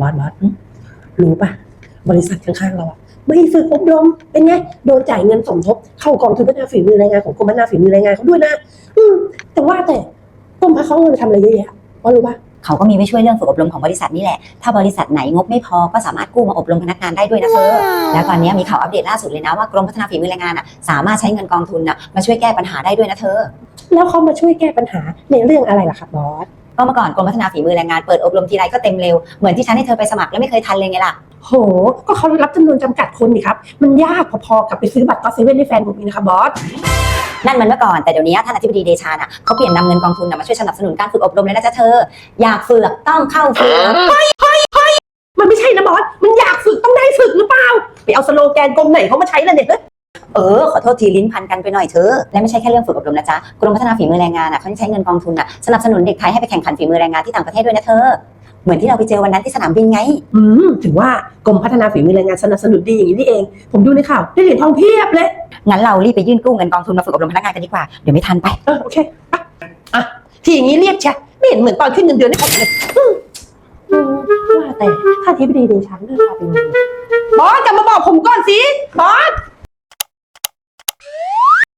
บอสบอสหึรู้ปะบริษัทข้างๆเราอะไม่ฝึกอบรมเป็นไงโดนจ่ายเงินสมทบ เข้ากองทุนพัฒนาฝีมือแรงงานของกรมพัฒนาฝีมือแรงงานเขาด้วยนะอืมแต่ว่าแต่กรมพัฒนาเขาเอาเงินไปทำอะไรเยอะแยะบอสรู้ปะเขาก็มีไว้ช่วยเรื่องฝึกอบรมของบริษัทนี่แหละ ถ้าบริษัทไหนงบไม่พอก็สามารถกู้มาอบรมพนักงานได้ด้วยนะเธอ แล้วตอนนี้มีข่าวอัปเดตล่าสุดเลยนะว่ากรมพัฒนาฝีมือแรงงานอะสามารถใช้เงินกองทุนอะมาช่วยแก้ปัญหาได้ด้วยนะเธอ แล้วเขามาช่วยแก้ปัญหาในเรื่องอะไรล่ะครับบอส ก็เมื่อก่อนกรมพัฒนาฝีมือแรงงานเปิดอบรมทีไรก็เต็มเร็ว เหมือนที่ฉันให้เธอไปสมัครแล้วไม่เคยทันเลยไงล่ะ โห ก็เขารับจำนวนจำกัดคนนี่ครับ มันยากพอๆกับไปซื้อบัตรก็เซเว่นให้แฟนผมอีกนะครับบอส นั่นมันเมื่อก่อนแต่เดี๋ยวนี้ท่านอธิบดีเดชาน่ะเขาเปลี่ยนนำเงินกองทุนน่ะมาช่วยสนับสนุนการฝึกอบรมเลยนะจ๊ะเธอ อยากฝึกต้องเข้าฝึก มันไม่ใช่นะบอส มันอยากฝึกต้องได้ฝึกหรือเปล่า ไปเอาสโลแกนกรมไหนเขามาใช้ล่ะเนี่ย เฮ้ยเออขอโทษทีลิ้นพันกันไปหน่อยเธอและไม่ใช่แค่เรื่องฝึกอบรมนะจ๊ะกรมพัฒนาฝีมือแรงงานอะเขายังใช้เงินกองทุนอะสนับสนุนเด็กไทยให้ไปแข่งขันฝีมือแรงงานที่ต่างประเทศด้วยนะเธอเหมือนที่เราไปเจอวันนั้นที่สนามบินไง อืมถึงว่ากรมพัฒนาฝีมือแรงงานสนับสนุนดีอย่างนี้นี่เอง ผมดูในข่าวได้เหรียญทองเพียบเลย งั้นเรารีบไปยื่นกู้เงินกองทุนมาฝึกอบรมพนักงานกันดีกว่า เดี๋ยวไม่ทันไปเออโอเคอะอะที่อย่างนี้เรียบแชะไม่เห็นเหมือนตอนขึ้นเงินเดือนให้ผมเลยอืมอืมว่าแต่ถ้าที่ดีเดชาเลิกพาไปเงินบอสกลับมาบอกผมก่อนสิบอส